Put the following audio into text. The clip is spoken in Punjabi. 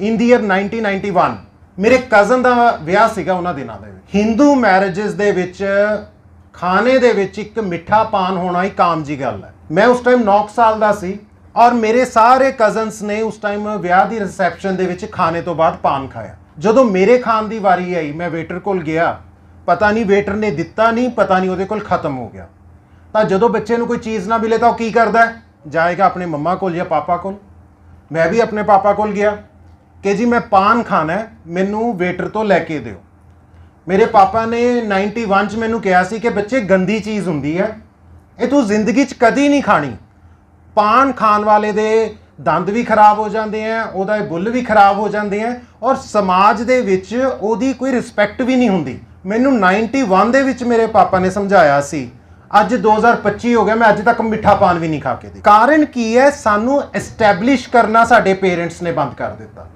ਇਨ ਦੀ ਈਅਰ 1991 ਮੇਰੇ ਕਜ਼ਨ ਦਾ ਵਿਆਹ ਸੀਗਾ ਉਹਨਾਂ ਦਿਨਾਂ ਦੇ ਵਿੱਚ। ਹਿੰਦੂ ਮੈਰਿਜਸ ਦੇ ਵਿੱਚ, ਖਾਣੇ ਦੇ ਵਿੱਚ ਇੱਕ ਮਿੱਠਾ ਪਾਨ ਹੋਣਾ ਹੀ ਕਾਮ ਜੀ ਗੱਲ ਹੈ। ਮੈਂ ਉਸ ਟਾਈਮ 9 ਸਾਲ ਦਾ ਸੀ ਔਰ ਮੇਰੇ ਸਾਰੇ ਕਜ਼ਨਸ ਨੇ ਉਸ ਟਾਈਮ ਵਿਆਹ ਦੀ ਰਿਸੈਪਸ਼ਨ ਦੇ ਵਿੱਚ ਖਾਣੇ ਤੋਂ ਬਾਅਦ ਪਾਨ ਖਾਇਆ। ਜਦੋਂ ਮੇਰੇ ਖਾਣ ਦੀ ਵਾਰੀ ਆਈ, ਮੈਂ ਵੇਟਰ ਕੋਲ ਗਿਆ, ਪਤਾ ਨਹੀਂ ਵੇਟਰ ਨੇ ਦਿੱਤਾ ਨਹੀਂ, ਪਤਾ ਨਹੀਂ ਉਹਦੇ ਕੋਲ ਖਤਮ ਹੋ ਗਿਆ। ਤਾਂ ਜਦੋਂ ਬੱਚੇ ਨੂੰ ਕੋਈ ਚੀਜ਼ ਨਾ ਮਿਲੇ ਤਾਂ ਉਹ ਕੀ ਕਰਦਾ ਜਾਏਗਾ ਆਪਣੇ ਮੰਮਾ ਕੋਲ ਜਾਂ ਪਾਪਾ ਕੋਲ। ਮੈਂ ਵੀ ਆਪਣੇ ਪਾਪਾ ਕੋਲ ਗਿਆ। ਕਿ ਜੀ ਮੈਂ ਪਾਨ ਖਾਣਾ ਹੈ, ਮੈਨੂੰ ਵੇਟਰ ਤੋਂ ਲੈ ਕੇ ਦਿਓ। ਮੇਰੇ ਪਾਪਾ ਨੇ 91 ਚ ਮੈਨੂੰ ਕਿਹਾ ਸੀ ਕਿ ਬੱਚੇ, ਗੰਦੀ ਚੀਜ਼ ਹੁੰਦੀ ਹੈ, ਇਹ ਤੂੰ ਜ਼ਿੰਦਗੀ 'ਚ ਕਦੀ ਨਹੀਂ ਖਾਣੀ। ਪਾਨ ਖਾਣ ਵਾਲੇ ਦੇ ਦੰਦ ਵੀ ਖਰਾਬ ਹੋ ਜਾਂਦੇ ਆ ਉਹਦਾ ਇਹ ਬੁੱਲ ਵੀ ਖਰਾਬ ਹੋ ਜਾਂਦੇ ਆ ਔਰ ਸਮਾਜ ਦੇ ਵਿੱਚ ਉਹਦੀ ਕੋਈ ਰਿਸਪੈਕਟ ਵੀ ਨਹੀਂ ਹੁੰਦੀ। ਮੈਨੂੰ 91 ਦੇ ਵਿੱਚ ਮੇਰੇ ਪਾਪਾ ਨੇ ਸਮਝਾਇਆ ਸੀ, ਅੱਜ 2025 ਹੋ ਗਿਆ, ਮੈਂ ਅੱਜ ਤੱਕ ਮਿੱਠਾ ਪਾਨ ਵੀ ਨਹੀਂ ਖਾ ਕੇ ਦੇਖਿਆ। ਕਾਰਨ ਕੀ ਹੈ? ਸਾਨੂੰ ਐਸਟੈਬਲਿਸ਼ ਕਰਨਾ ਸਾਡੇ ਪੇਰੈਂਟਸ ਨੇ ਬੰਦ ਕਰ ਦਿੱਤਾ।